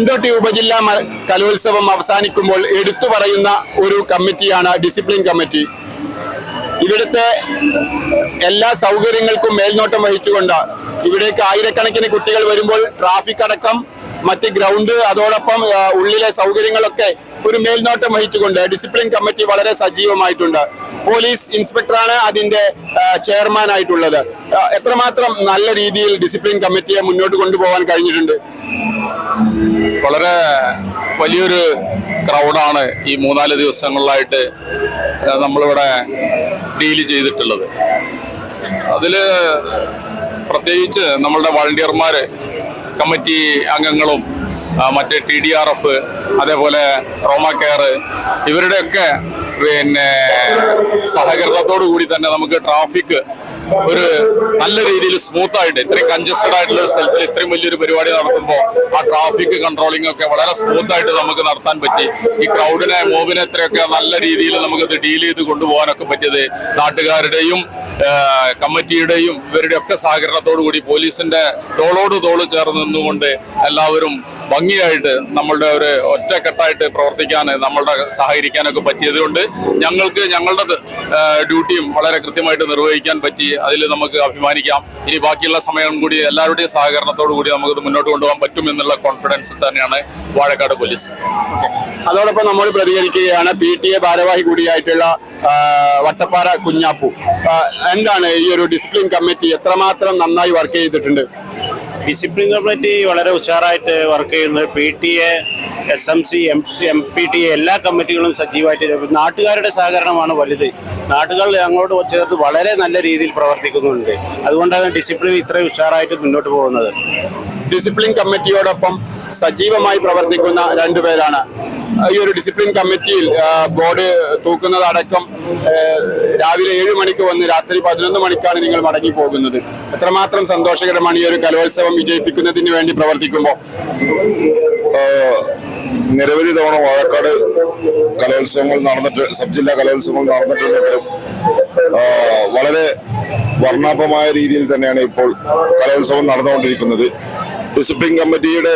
കൊണ്ടോട്ടി ഉപജില്ലാ കലോത്സവം അവസാനിക്കുമ്പോൾ എടുത്തു പറയുന്ന ഒരു കമ്മിറ്റിയാണ് ഡിസിപ്ലിൻ കമ്മിറ്റി. ഇവിടുത്തെ എല്ലാ സൗകര്യങ്ങൾക്കും മേൽനോട്ടം വഹിച്ചുകൊണ്ട് ഇവിടേക്ക് ആയിരക്കണക്കിന് കുട്ടികൾ വരുമ്പോൾ ട്രാഫിക് അടക്കം മറ്റ് ഗ്രൗണ്ട് അതോടൊപ്പം ഉള്ളിലെ സൗകര്യങ്ങളൊക്കെ ഒരു മേൽനോട്ടം വഹിച്ചുകൊണ്ട് ഡിസിപ്ലിൻ കമ്മിറ്റി വളരെ സജീവമായിട്ടുണ്ട്. പോലീസ് ഇൻസ്പെക്ടറാണ് അതിന്റെ ചെയർമാൻ ആയിട്ടുള്ളത്. എത്രമാത്രം നല്ല രീതിയിൽ ഡിസിപ്ലിൻ കമ്മിറ്റിയെ മുന്നോട്ട് കൊണ്ടുപോകാൻ കഴിഞ്ഞിട്ടുണ്ട്? വളരെ വലിയൊരു ക്രൗഡാണ് ഈ മൂന്നാൽ ദിവസങ്ങളിലായിട്ട് നമ്മളിവിടെ ഡീൽ ചെയ്തിട്ടുള്ളത്. അതിൽ പ്രത്യേകിച്ച് നമ്മളുടെ വളണ്ടിയർമാർ കമ്മിറ്റി അംഗങ്ങളും മറ്റ് ടി ഡി ആർ എഫ് അതേപോലെ റോമ കെയർ ഇവരുടെയൊക്കെ പിന്നെ സഹകരണത്തോടു കൂടി തന്നെ നമുക്ക് ട്രാഫിക് ഒരു നല്ല രീതിയിൽ സ്മൂത്ത് ആയിട്ട് ഇത്രയും കൺജസ്റ്റഡ് ആയിട്ടുള്ള ഒരു സ്ഥലത്തിൽ ഇത്രയും വലിയൊരു പരിപാടി നടത്തുമ്പോൾ ആ ട്രാഫിക് കൺട്രോളിംഗ് ഒക്കെ വളരെ സ്മൂത്ത് ആയിട്ട് നമുക്ക് നടത്താൻ പറ്റി. ഈ ക്രൗഡിനെ മൂവിനെ എത്രയൊക്കെ നല്ല രീതിയിൽ നമുക്കത് ഡീൽ ചെയ്ത് കൊണ്ടുപോകാനൊക്കെ പറ്റിയത് നാട്ടുകാരുടെയും കമ്മിറ്റിയുടെയും ഇവരുടെ ഒക്കെ സഹകരണത്തോടു കൂടി പോലീസിന്റെ തോളോട് തോൾ ചേർന്ന് നിന്നുകൊണ്ട് എല്ലാവരും ഭംഗിയായിട്ട് നമ്മളുടെ ഒരു ഒറ്റക്കെട്ടായിട്ട് പ്രവർത്തിക്കാൻ നമ്മളുടെ സഹകരിക്കാനൊക്കെ പറ്റിയതുകൊണ്ട് ഞങ്ങൾക്ക് ഞങ്ങളുടെ ഡ്യൂട്ടിയും വളരെ കൃത്യമായിട്ട് നിർവഹിക്കാൻ പറ്റി. അതിൽ നമുക്ക് അഭിമാനിക്കാം. ഇനി ബാക്കിയുള്ള സമയം കൂടി എല്ലാവരുടെയും സഹകരണത്തോടു കൂടി നമുക്കിത് മുന്നോട്ട് കൊണ്ടുപോകാൻ പറ്റും എന്നുള്ള കോൺഫിഡൻസ് തന്നെയാണ് വാഴക്കാട് പോലീസ്. അതോടൊപ്പം നമ്മൾ പ്രതികരിക്കുകയാണ് പി ടി എ ഭാരവാഹി കൂടിയായിട്ടുള്ള വട്ടപ്പാറ കുഞ്ഞാപ്പു. എന്താണ് ഈ ഒരു ഡിസിപ്ലിൻ കമ്മിറ്റി എത്രമാത്രം നന്നായി വർക്ക് ചെയ്തിട്ടുണ്ട്? ഡിസിപ്ലിൻ കമ്മിറ്റി വളരെ ഉഷാറായിട്ട് വർക്ക് ചെയ്യുന്നത് P T A S M C M M P T എല്ലാ കമ്മിറ്റികളും സജീവമായിട്ട് നാട്ടുകാരുടെ സഹകരണമാണ് വലുത്. നാട്ടുകൾ അങ്ങോട്ട് ചേർത്ത് വളരെ നല്ല രീതിയിൽ പ്രവർത്തിക്കുന്നുണ്ട്. അതുകൊണ്ടാണ് ഡിസിപ്ലിൻ ഇത്രയും ഉഷാറായിട്ട് മുന്നോട്ട് പോകുന്നത്. ഡിസിപ്ലിൻ കമ്മിറ്റിയോടൊപ്പം സജീവമായി പ്രവർത്തിക്കുന്ന രണ്ടുപേരാണ് ഈ ഒരു ഡിസിപ്ലിൻ കമ്മിറ്റിയിൽ ബോർഡ് തൂക്കുന്നതടക്കം രാവിലെ ഏഴ് മണിക്ക് വന്ന് രാത്രി പതിനൊന്ന് മണിക്കാണ് നിങ്ങൾ മടങ്ങി പോകുന്നത്. എത്രമാത്രം സന്തോഷകരമാണ് ഈ ഒരു കലോത്സവം വിജയിപ്പിക്കുന്നതിന് വേണ്ടി പ്രവർത്തിക്കുമ്പോൾ. നിരവധി തവണ വാഴക്കാട് കലോത്സവങ്ങൾ നടന്നിട്ട് സബ് ജില്ലാ കലോത്സവങ്ങൾ നടന്നിട്ടുണ്ടെങ്കിലും വളരെ വർണാഭമായ രീതിയിൽ തന്നെയാണ് ഇപ്പോൾ കലോത്സവം നടന്നുകൊണ്ടിരിക്കുന്നത്. ഡിസിപ്ലിൻ കമ്മിറ്റിയുടെ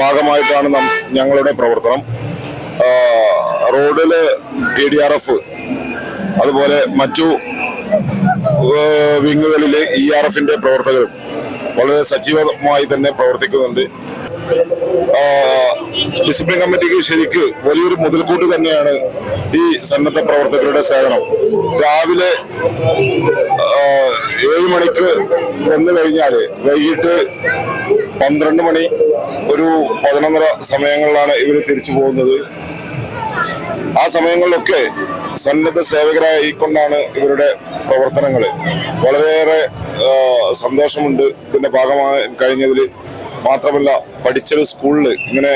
ഭാഗമായിട്ടാണ് ഞങ്ങളുടെ പ്രവർത്തനം. റോഡിൽ ടി ഡി ആർ എഫ് അതുപോലെ മറ്റു വിങ്ങുകളിലെ ഇ ആർ എഫിന്റെ പ്രവർത്തകരും വളരെ സജീവമായി തന്നെ പ്രവർത്തിക്കുന്നുണ്ട്. ഡിസിപ്ലിൻ കമ്മിറ്റിക്ക് ശരിക്ക് വലിയൊരു മുതൽക്കൂട്ട് തന്നെയാണ് ഈ സന്നദ്ധ പ്രവർത്തകരുടെ സേവനം. രാവിലെ ഏഴ് മണിക്ക് വന്നു കഴിഞ്ഞാൽ വൈകിട്ട് പന്ത്രണ്ട് മണി ഒരു പതിനൊന്നര സമയങ്ങളിലാണ് ഇവർ തിരിച്ചു പോകുന്നത്. ആ സമയങ്ങളിലൊക്കെ സന്നദ്ധ സേവകരായിക്കൊണ്ടാണ് ഇവരുടെ പ്രവർത്തനങ്ങൾ വളരെയേറെ സന്തോഷമുണ്ട്. ഇതിന്റെ ഭാഗമായി കഴിഞ്ഞതിൽ മാത്രമല്ല പഠിച്ചൊരു സ്കൂളിൽ ഇങ്ങനെ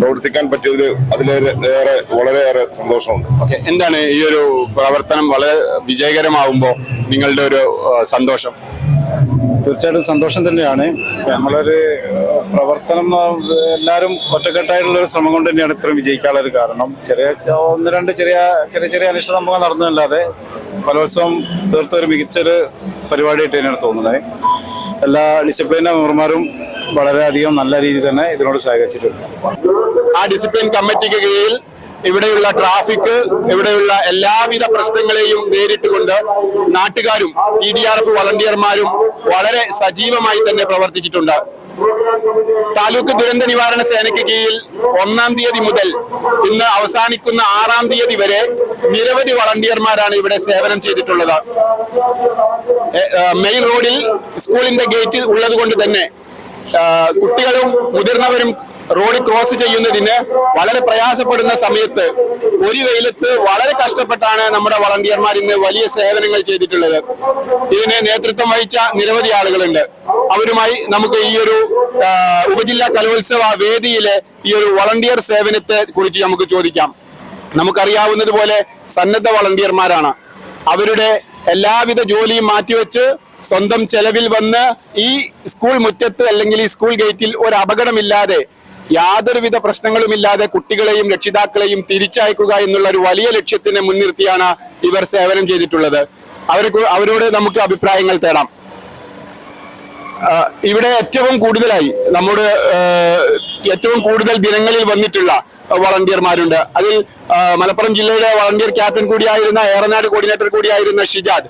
പ്രവർത്തിക്കാൻ പറ്റിയതിൽ അതിലേറെ ഏറെ വളരെയേറെ സന്തോഷമുണ്ട്. ഓക്കെ എന്താണ് ഈ ഒരു പ്രവർത്തനം വളരെ വിജയകരമാവുമ്പോൾ നിങ്ങളുടെ ഒരു സന്തോഷം? തീർച്ചയായിട്ടും സന്തോഷം തന്നെയാണ്. നമ്മളൊരു പ്രവർത്തനം എല്ലാവരും ഒറ്റക്കെട്ടായിട്ടുള്ള ഒരു ശ്രമം കൊണ്ട് തന്നെയാണ് ഇത്രയും വിജയിക്കാനുള്ള ഒരു കാരണം. ചെറിയ ഒന്ന് രണ്ട് ചെറിയ ചെറിയ ചെറിയ അനിഷ്ട സംഭവങ്ങൾ നടന്നതല്ലാതെ കലോത്സവം തീർത്ത ഒരു മികച്ചൊരു പരിപാടിയായിട്ട് തന്നെയാണ് തോന്നുന്നത്. എല്ലാ ഡിസിപ്ലിന്റെ മെമ്പർമാരും വളരെയധികം നല്ല രീതിയിൽ തന്നെ ഇതിനോട് സഹകരിച്ചിട്ടുണ്ട്. ആ ഡിസിപ്ലിൻ കമ്മിറ്റിക്ക് കീഴിൽ ഇവിടെയുള്ള ട്രാഫിക് ഇവിടെയുള്ള എല്ലാവിധ പ്രശ്നങ്ങളെയും നേരിട്ടുകൊണ്ട് നാട്ടുകാരും ടി ഡി ആർ എഫ് വളണ്ടിയർമാരും വളരെ സജീവമായി തന്നെ പ്രവർത്തിച്ചിട്ടുണ്ട്. താലൂക്ക് ദുരന്ത നിവാരണ സേനയ്ക്ക് കീഴിൽ ഒന്നാം തീയതി മുതൽ ഇന്ന് അവസാനിക്കുന്ന ആറാം തീയതി വരെ നിരവധി വളണ്ടിയർമാരാണ് ഇവിടെ സേവനം ചെയ്തിട്ടുള്ളത്. മെയിൻ റോഡിൽ സ്കൂളിന്റെ ഗേറ്റ് ഉള്ളത് കൊണ്ട് തന്നെ കുട്ടികളും മുതിർന്നവരും റോഡ് ക്രോസ് ചെയ്യുന്നതിന് വളരെ പ്രയാസപ്പെടുന്ന സമയത്ത് ഒരു വെയിലത്ത് വളരെ കഷ്ടപ്പെട്ടാണ് നമ്മുടെ വളണ്ടിയർമാർ ഇന്ന് വലിയ സേവനങ്ങൾ ചെയ്തിട്ടുള്ളത്. ഇതിന് നേതൃത്വം വഹിച്ച നിരവധി ആളുകളുണ്ട്. അവരുമായി നമുക്ക് ഈ ഒരു ഉപജില്ലാ കലോത്സവ വേദിയിലെ ഈ ഒരു വളണ്ടിയർ സേവനത്തെ കുറിച്ച് നമുക്ക് ചോദിക്കാം. നമുക്കറിയാവുന്നത് പോലെ സന്നദ്ധ വളണ്ടിയർമാരാണ്. അവരുടെ എല്ലാവിധ ജോലിയും മാറ്റിവെച്ച് സ്വന്തം ചെലവിൽ വന്ന് ഈ സ്കൂൾ മുറ്റത്ത് അല്ലെങ്കിൽ ഈ സ്കൂൾ ഗേറ്റിൽ ഒരു അപകടമില്ലാതെ യാതൊരുവിധ പ്രശ്നങ്ങളുമില്ലാതെ കുട്ടികളെയും രക്ഷിതാക്കളെയും തിരിച്ചയക്കുക എന്നുള്ള ഒരു വലിയ ലക്ഷ്യത്തിനെ മുൻനിർത്തിയാണ് ഇവർ സേവനം ചെയ്തിട്ടുള്ളത്. അവരെ അവരോട് നമുക്ക് അഭിപ്രായങ്ങൾ തേടാം. ഇവിടെ ഏറ്റവും കൂടുതലായി നമ്മുടെ ഏറ്റവും കൂടുതൽ ദിനങ്ങളിൽ വന്നിട്ടുള്ള വളണ്ടിയർമാരുണ്ട്. അതിൽ മലപ്പുറം ജില്ലയുടെ വളണ്ടിയർ ക്യാപ്റ്റൻ കൂടിയായിരുന്ന ഏറനാട് കോർഡിനേറ്റർ കൂടിയായിരുന്ന ഷിജാദ്.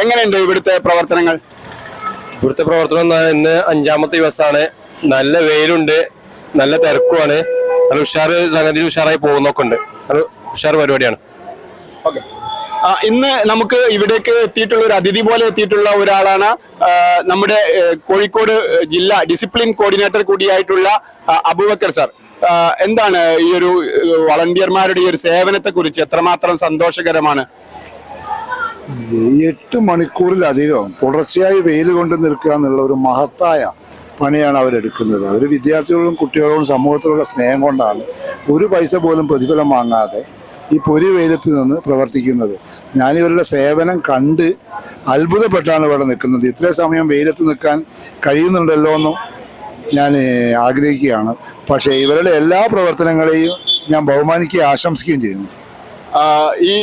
എങ്ങനെയുണ്ട് ഇവിടുത്തെ പ്രവർത്തനങ്ങൾ? ഇവിടുത്തെ പ്രവർത്തനം ഇന്ന് അഞ്ചാമത്തെ ദിവസമാണ്. നല്ല വെയിലുണ്ട് നല്ല തിരക്കുമാണ്. നല്ല ഉഷാറ് സംഗതി ഉഷാറായി പോകുന്നൊക്കെ ഉണ്ട്. നല്ല ഉഷാർ പരിപാടിയാണ്. ഓക്കെ. ഇന്ന് നമുക്ക് ഇവിടേക്ക് എത്തിയിട്ടുള്ള ഒരു അതിഥി പോലെ എത്തിയിട്ടുള്ള ഒരാളാണ് നമ്മുടെ കോഴിക്കോട് ജില്ലാ ഡിസിപ്ലിൻ കോർഡിനേറ്റർ കൂടിയായിട്ടുള്ള അബുബക്കർ സാർ. എന്താണ് ഈ ഒരു വളണ്ടിയർമാരുടെ ഈ ഒരു സേവനത്തെ കുറിച്ച് എത്രമാത്രം സന്തോഷകരമാണ്? എട്ട് മണിക്കൂറിലധികം തുടർച്ചയായി വെയിൽ കൊണ്ട് നിൽക്കുക എന്നുള്ള ഒരു മഹത്തായ പണിയാണ് അവരെടുക്കുന്നത് അവർ വിദ്യാർത്ഥികളും കുട്ടികളോടും സമൂഹത്തിലുള്ള സ്നേഹം കൊണ്ടാണ് ഒരു പൈസ പോലും പ്രതിഫലം വാങ്ങാതെ ഈ പൊരി വെയിലത്ത് നിന്ന് പ്രവർത്തിക്കുന്നത്. ഞാനിവരുടെ സേവനം കണ്ട് അത്ഭുതപ്പെട്ടാണ് ഇവിടെ നിൽക്കുന്നത്. ഇത്രയും സമയം വെയിലത്ത് നിൽക്കാൻ കഴിയുന്നുണ്ടല്ലോ എന്നും ഞാൻ ആഗ്രഹിക്കുകയാണ്. പക്ഷേ ഇവരുടെ എല്ലാ പ്രവർത്തനങ്ങളെയും ഞാൻ ബഹുമാനിക്കുകയും ആശംസിക്കുകയും ചെയ്യുന്നു. ഈ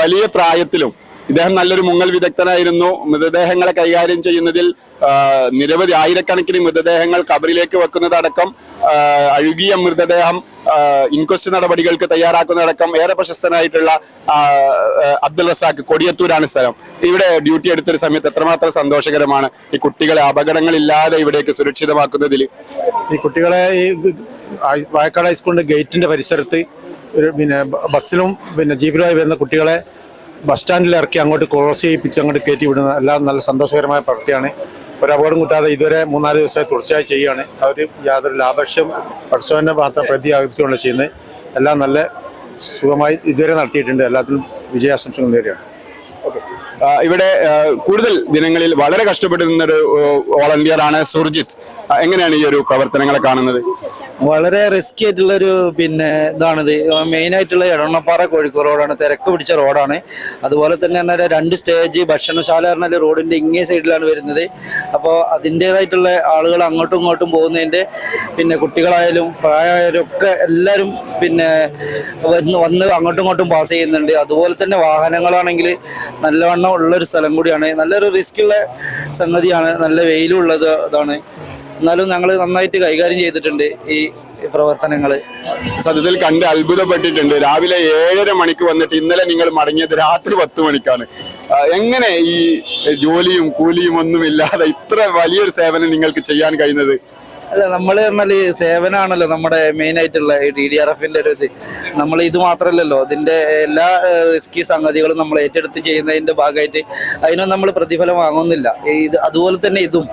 വലിയ പ്രായത്തിലും ഇദ്ദേഹം നല്ലൊരു മുങ്ങൽ വിദഗ്ധനായിരുന്നു. മൃതദേഹങ്ങളെ കൈകാര്യം ചെയ്യുന്നതിൽ നിരവധി ആയിരക്കണക്കിന് മൃതദേഹങ്ങൾ കബറിലേക്ക് വെക്കുന്നതടക്കം അഴുകിയ മൃതദേഹം ഇൻക്വസ്റ്റ് നടപടികൾക്ക് തയ്യാറാക്കുന്നതടക്കം ഏറെ പ്രശസ്തനായിട്ടുള്ള അബ്ദുൽ റസാഖ് കൊടിയത്തൂരാണ് സ്ഥലം. ഇവിടെ ഡ്യൂട്ടി എടുത്തൊരു സമയത്ത് എത്രമാത്രം സന്തോഷകരമാണ് ഈ കുട്ടികളെ അപകടങ്ങളില്ലാതെ ഇവിടേക്ക് സുരക്ഷിതമാക്കുന്നതിൽ ഈ കുട്ടികളെ ഈ വായക്കാട് ഹൈസ്കൂളിന്റെ ഗേറ്റിന്റെ പരിസരത്ത് പിന്നെ ബസ്സിലും പിന്നെ ജീപ്പിലുമായി വരുന്ന കുട്ടികളെ ബസ് സ്റ്റാൻഡിൽ ഇറക്കി അങ്ങോട്ട് ക്രോസ് ചെയ്യിപ്പിച്ച് അങ്ങോട്ട് കയറ്റി വിടുന്ന എല്ലാം നല്ല സന്തോഷകരമായ പ്രവൃത്തിയാണ്. ഒരു അപകടം കൂട്ടാതെ ഇതുവരെ മൂന്നാൽ ദിവസമായി തുടർച്ചയായി ചെയ്യുകയാണ്. അവർ യാതൊരു ലാഭക്ഷ്യം പഠിച്ചവനെ മാത്രം പ്രതിയാക്കുകയാണ് ചെയ്യുന്നത്. എല്ലാം നല്ല സുഖമായി ഇതുവരെ നടത്തിയിട്ടുണ്ട്. എല്ലാത്തിനും വിജയാശംസകൾ നേരെയാണ് ഇവിടെ കൂടുതൽ ദിനങ്ങളിൽ വളരെ കഷ്ടപ്പെടുന്ന ഒരു വോളണ്ടിയർ ആണ് സുർജിത്ത്. എങ്ങനെയാണ് ഈ ഒരു പ്രവർത്തനങ്ങളെ കാണുന്നത്? വളരെ റിസ്കി ആയിട്ടുള്ള ഒരു പിന്നെ ഇതാണിത്. മെയിൻ ആയിട്ടുള്ള എടവണ്ണപ്പാറ കോഴിക്കോട് റോഡാണ്. തിരക്ക് പിടിച്ച റോഡാണ്. അതുപോലെ തന്നെ പറഞ്ഞാൽ രണ്ട് സ്റ്റേജ് ഭക്ഷണശാല പറഞ്ഞാൽ റോഡിന്റെ ഇങ്ങേ സൈഡിലാണ് വരുന്നത്. അപ്പോൾ അതിന്റെതായിട്ടുള്ള ആളുകൾ അങ്ങോട്ടും ഇങ്ങോട്ടും പോകുന്നതിന്റെ പിന്നെ കുട്ടികളായാലും പ്രായമായാലും ഒക്കെ എല്ലാവരും പിന്നെ വന്ന് വന്ന് അങ്ങോട്ടും ഇങ്ങോട്ടും പാസ് ചെയ്യുന്നുണ്ട്. അതുപോലെ തന്നെ വാഹനങ്ങളാണെങ്കിൽ നല്ലവണ്ണം ഉള്ളൊരു സ്ഥലം കൂടിയാണ്. നല്ലൊരു റിസ്ക്കുള്ള സംഗതിയാണ്. നല്ല വെയിലുള്ളത് ഇതാണ്. എന്നാലും ഞങ്ങൾ നന്നായിട്ട് കൈകാര്യം ചെയ്തിട്ടുണ്ട് ഈ പ്രവർത്തനങ്ങൾ സത്യത്തിൽ കണ്ട് അത്ഭുതപ്പെട്ടിട്ടുണ്ട്. രാവിലെ ഏഴര മണിക്ക് വന്നിട്ട് ഇന്നലെ നിങ്ങൾ മടങ്ങിയത് രാത്രി പത്ത് മണിക്കാണ്. എങ്ങനെ ഈ ജോലിയും കൂലിയും ഒന്നും ഇല്ലാതെ ഇത്ര വലിയൊരു സേവനം നിങ്ങൾക്ക് ചെയ്യാൻ കഴിയുന്നത് അല്ല നമ്മൾ പറഞ്ഞാൽ സേവനമാണല്ലോ നമ്മുടെ മെയിൻ ആയിട്ടുള്ള ഡി ഡി ആർ എഫിന്റെ ഒരു ഇത്. നമ്മൾ ഇത് മാത്രമല്ലല്ലോ അതിന്റെ എല്ലാ റിസ്കി സംഗതികളും നമ്മൾ ഏറ്റെടുത്ത് ചെയ്യുന്നതിന്റെ ഭാഗമായിട്ട് അതിനൊന്നും നമ്മൾ പ്രതിഫലം വാങ്ങുന്നില്ല. ഇത് അതുപോലെ തന്നെ ഇതും.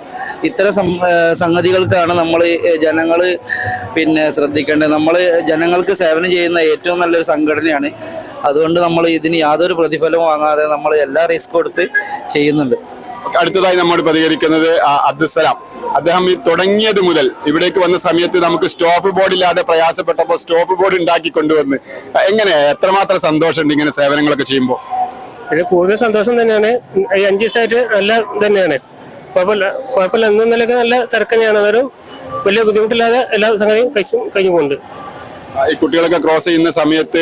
ഇത്തരം സംഗതികൾക്കാണ് നമ്മൾ ജനങ്ങൾ പിന്നെ ശ്രദ്ധിക്കേണ്ടത്. നമ്മൾ ജനങ്ങൾക്ക് സേവനം ചെയ്യുന്ന ഏറ്റവും നല്ലൊരു സംഘടനയാണ്. അതുകൊണ്ട് നമ്മൾ ഇതിന് യാതൊരു പ്രതിഫലവും വാങ്ങാതെ നമ്മൾ എല്ലാ റിസ്ക് എടുത്ത് ചെയ്യുന്നുണ്ട്. അടുത്തതായി നമ്മോട് പ്രതികരിക്കുന്നത് അബ്ദുസലാം അദ്ദേഹം ഈ തുടങ്ങിയത് മുതൽ ഇവിടേക്ക് വന്ന സമയത്ത് നമുക്ക് സ്റ്റോപ്പ് ബോർഡ് ഇല്ലാതെ പ്രയാസപ്പെട്ടപ്പോൾ സ്റ്റോപ്പ് ബോർഡ് ഉണ്ടാക്കി കൊണ്ടുവന്ന്. എങ്ങനെയാ എങ്ങനെ? എത്രമാത്രം സന്തോഷമുണ്ട് ഇങ്ങനെ സേവനങ്ങളൊക്കെ ചെയ്യുമ്പോൾ? പിന്നെ കൂടുതൽ സന്തോഷം തന്നെയാണ്. ഈ അഞ്ച് ദിവസമായിട്ട് നല്ല തന്നെയാണ്. കുഴപ്പമില്ല. കുഴപ്പമില്ല. എന്നും നിലയ്ക്ക് നല്ല തിരക്ക് തന്നെയാണ് അതൊരു വലിയ ബുദ്ധിമുട്ടില്ലാതെ എല്ലാ സംഗതിയും കഴിച്ചു കഴിഞ്ഞു പോകുന്നുണ്ട്. ഈ കുട്ടികളൊക്കെ ക്രോസ് ചെയ്യുന്ന സമയത്ത്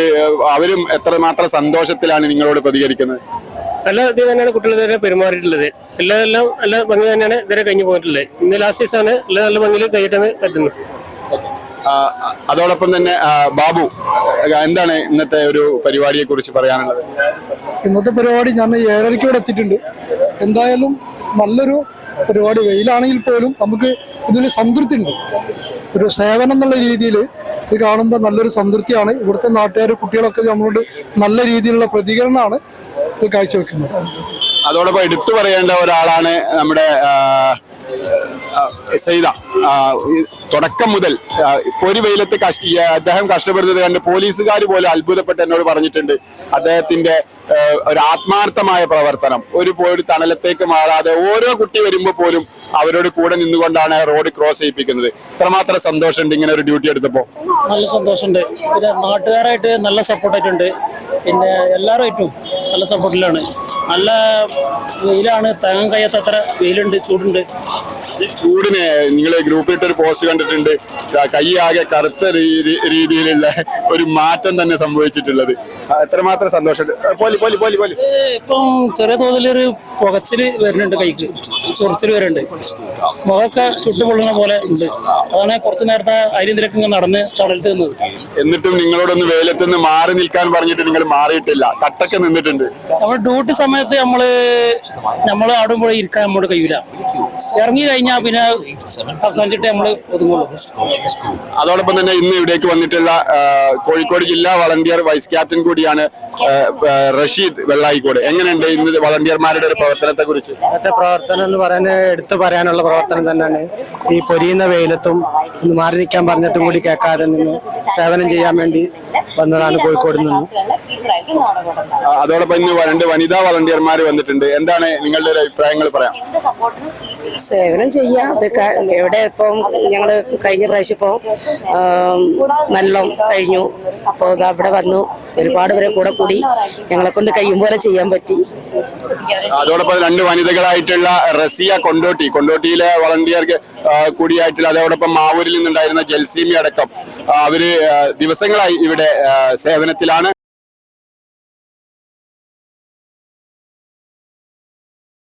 അവരും എത്രമാത്രം സന്തോഷത്തിലാണ് നിങ്ങളോട് പ്രതികരിക്കുന്നത്? നല്ല ഇത് തന്നെയാണ് കുട്ടികൾ ഇതുവരെ പെരുമാറിയിട്ടുള്ളത്. എല്ലാം എല്ലാം നല്ല ഭംഗി തന്നെയാണ് ഇതുവരെ കഴിഞ്ഞു പോയിട്ടുള്ളത്. ഇന്ന് ലാസ്റ്റ് ദിവസമാണ് എല്ലാം നല്ല ഭംഗിയിൽ കഴിയിട്ടാണ് പറ്റുന്നത് ആ, അതോടൊപ്പം തന്നെ ബാബു എന്താണ് ഇന്നത്തെ ഒരു പരിപാടിയെ കുറിച്ച് പറയാനുള്ളത്? ഇന്നത്തെ പരിപാടി ഞാൻ ഏഴരയ്ക്ക് ഇവിടെ എത്തിയിട്ടുണ്ട്. എന്തായാലും നല്ലൊരു പരിപാടി. വെയിലാണെങ്കിൽ പോലും നമുക്ക് ഇതിൽ സംതൃപ്തി ഉണ്ട്. ഒരു സേവനം എന്നുള്ള രീതിയിൽ ഇത് കാണുമ്പോൾ നല്ലൊരു സംതൃപ്തിയാണ്. ഇവിടുത്തെ നാട്ടുകാർ കുട്ടികളൊക്കെ നമ്മളോട് നല്ല രീതിയിലുള്ള പ്രതികരണമാണ്. കാഴ്ചവെക്കുന്നത് അതോടൊപ്പം എടുത്തു പറയേണ്ട ഒരാളാണ് നമ്മുടെ സൈദ തുടക്കം മുതൽ പൊരി വെയിലത്ത് കഷ്ട അദ്ദേഹം കഷ്ടപ്പെടുന്നത് കണ്ട് പോലീസുകാർ പോലും അത്ഭുതപ്പെട്ട് എന്നോട് പറഞ്ഞിട്ടുണ്ട്. അദ്ദേഹത്തിന്റെ ഒരു ആത്മാർത്ഥമായ പ്രവർത്തനം. ഒരു പോയി തണലത്തേക്ക് മാറാതെ ഓരോ കുട്ടി വരുമ്പോൾ പോലും അവരോട് കൂടെ നിന്നുകൊണ്ടാണ് റോഡ് ക്രോസ് ചെയ്യിപ്പിക്കുന്നത്. ഇത്രമാത്രം സന്തോഷമുണ്ട് ഇങ്ങനെ ഒരു ഡ്യൂട്ടി എടുത്തപ്പോ. നല്ല സന്തോഷമുണ്ട്. പിന്നെ നാട്ടുകാരായിട്ട് നല്ല സപ്പോർട്ടായിട്ടുണ്ട് പിന്നെ എല്ലാവരുമായിട്ടും നല്ല സപ്പോർട്ടിലാണ് നല്ല വെയിലാണ്. താങ്ങാൻ കഴിയാത്തത്ര വെയിലുണ്ട് ചൂടുണ്ട്. ഈ ചൂടിന് നിങ്ങൾ ഗ്രൂപ്പിലിട്ട് ഒരു പോസ്റ്റ് കണ്ടിട്ടുണ്ട്. കൈ ആകെ കറുത്ത രീതി- രീതിയിലുള്ള ഒരു മാറ്റം തന്നെ സംഭവിച്ചിട്ടുള്ളത്. എത്രമാത്രം സന്തോഷം. പോലീസ് പോലി പോലി പോലി പോലി. ഇപ്പം ചെറിയ തോതിലൊരു പുകച്ചിൽ വരുന്നുണ്ട് കൈക്ക്. ചൊറിച്ചിൽ വരുന്നുണ്ട്. മുഖമൊക്കെ ചുട്ടുപൊള്ളുന്ന പോലെ ഉണ്ട്. അതാണ് കുറച്ച് നേരത്തെ അരിന്തിരക്ക് നടന്ന് ചടലത്ത് നിന്നത് എന്നിട്ടും നിങ്ങളോടൊന്ന് വെയിലത്തുനിന്ന് മാറി നിൽക്കാൻ പറഞ്ഞിട്ട് നിങ്ങൾ മാറിയിട്ടില്ല. കട്ടൊക്കെ നിന്നിട്ടുണ്ട്. നമ്മൾ ഡ്യൂട്ടി സമയത്ത് നമ്മൾ നമ്മൾ അവിടെ പോയി ഇരിക്കാൻ നമ്മുടെ കഴിയൂല ഇറങ്ങി കഴിഞ്ഞാൽ പിന്നെ അവസാനിച്ചിട്ട് നമ്മൾ ഒതുങ്ങുള്ളൂ. അതോടൊപ്പം തന്നെ ഇന്ന് ഇവിടേക്ക് വന്നിട്ടുള്ള കോഴിക്കോട് ജില്ലാ വളണ്ടിയർ വൈസ് ക്യാപ്റ്റൻ കൂടിയാണ് റഷീദ് വെള്ളായിക്കോട്. എങ്ങനെയുണ്ട് ഇന്ന് വളണ്ടിയർമാരുടെ ഒരു പ്രവർത്തനത്തെ കുറിച്ച് ഇന്നത്തെ പ്രവർത്തനം എന്ന് പറയുന്നത് എടുത്തു പറയാനുള്ള പ്രവർത്തനം തന്നെയാണ്. ഈ പൊരിയുന്ന വെയിലത്തും ഒന്ന് മാറി നിൽക്കാൻ പറഞ്ഞിട്ടും കൂടി കേൾക്കാതെ നിന്ന് സേവനം ചെയ്യാൻ വേണ്ടി വന്നതാണ് കോഴിക്കോട് നിന്ന്. അതോടൊപ്പം ഇന്ന് രണ്ട് വനിതാ വളണ്ടിയർമാർ വന്നിട്ടുണ്ട്. എന്താണ് നിങ്ങളുടെ ഒരു അഭിപ്രായങ്ങൾ പറയാം? സേവനം ചെയ്യാം. അതൊക്കെ എവിടെ ഇപ്പം ഞങ്ങൾ കഴിഞ്ഞ പ്രാവശ്യം ഇപ്പോൾ നല്ലോം കഴിഞ്ഞു. അപ്പോൾ അവിടെ വന്നു. ഒരുപാട് പേരെ കൂടെ കൂടി ഞങ്ങളെ കൊണ്ട് കഴിയും പോലെ ചെയ്യാൻ പറ്റി. അതോടൊപ്പം രണ്ട് വനിതകളായിട്ടുള്ള റസിയ കൊണ്ടോട്ടി. കൊണ്ടോട്ടിയിലെ വളണ്ടിയർക്ക് കൂടിയായിട്ടുള്ള അതോടൊപ്പം മാവൂരിൽ നിന്നുണ്ടായിരുന്ന ജൽസീമി അടക്കം അവർ ദിവസങ്ങളായി ഇവിടെ സേവനത്തിലാണ്.